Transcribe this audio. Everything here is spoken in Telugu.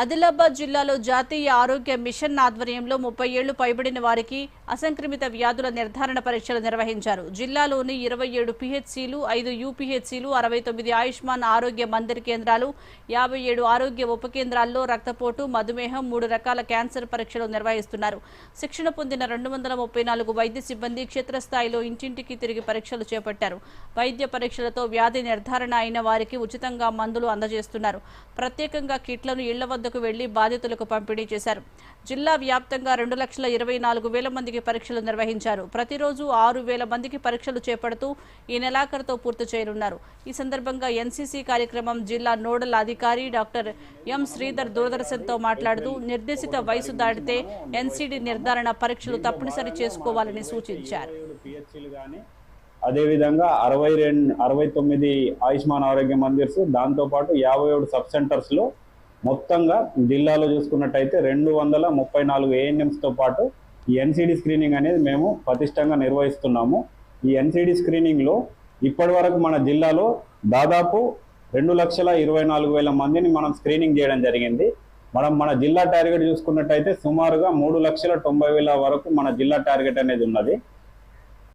ఆదిలాబాద్ జిల్లాలో జాతీయ ఆరోగ్య మిషన్ ఆధ్వర్యంలో ముప్పై ఏళ్ళు పైబడిన వారికి అసంక్రమిత వ్యాధుల నిర్ధారణ పరీక్షలు నిర్వహించారు. జిల్లాలోని ఇరవై ఏడు పిహెచ్సిలు ఐదు యూపీహెచ్సిలు అరవై తొమ్మిది ఆయుష్మాన్ ఆరోగ్య మందిర్ కేంద్రాలు యాభై ఏడు ఆరోగ్య ఉప కేంద్రాల్లో రక్తపోటు మధుమేహం మూడు రకాల క్యాన్సర్ పరీక్షలు నిర్వహిస్తున్నారు. శిక్షణ పొందిన రెండు వందల ముప్పై నాలుగు వైద్య సిబ్బంది క్షేత్రస్థాయిలో ఇంటింటికి తిరిగి పరీక్షలు చేపట్టారు. వైద్య పరీక్షలతో వ్యాధి నిర్ధారణ అయిన వారికి ఉచితంగా మందులు అందజేస్తున్నారు. ప్రత్యేకంగా కిట్లను ఇళ్ళ వద్దకు వెళ్ళి బాధితులకు పంపిణీ చేశారు. జిల్లా వ్యాప్తంగా రెండు లక్షల ఇరవై నాలుగు వేల మందికి పరీక్షలు నిర్వహించారు. ప్రతిరోజు ఆరు వేల మందికి పరీక్షలు చేపడుతూ ఈ నెలాఖరుతో పూర్తి చేయనున్నారు. ఈ సందర్భంగా ఎన్సీసీ కార్యక్రమం జిల్లా నోడల్ అధికారి డాక్టర్ ఎం శ్రీధర్ దూరదర్శన్తో మాట్లాడుతూ నిర్దేశిత వయసు దాటితే ఎన్సీడీ నిర్ధారణ పరీక్షలు తప్పనిసరి చేసుకోవాలని సూచించారు. అదేవిధంగా అరవై రెండు అరవై తొమ్మిది ఆయుష్మాన్ ఆరోగ్య మందిర్స్ దాంతోపాటు యాభై ఏడు సబ్ సెంటర్స్లో మొత్తంగా జిల్లాలో చూసుకున్నట్టయితే రెండు వందల ముప్పై నాలుగు ఏఎన్ఎంస్తో పాటు ఈ ఎన్సిడి స్క్రీనింగ్ అనేది మేము పటిష్టంగా నిర్వహిస్తున్నాము. ఈ ఎన్సిడి స్క్రీనింగ్లో ఇప్పటి వరకు మన జిల్లాలో దాదాపు రెండు లక్షల ఇరవై నాలుగు వేల మందిని మనం స్క్రీనింగ్ చేయడం జరిగింది. మనం మన జిల్లా టార్గెట్ చూసుకున్నట్టయితే సుమారుగా మూడు లక్షల తొంభై వేల వరకు మన జిల్లా టార్గెట్ అనేది ఉన్నది.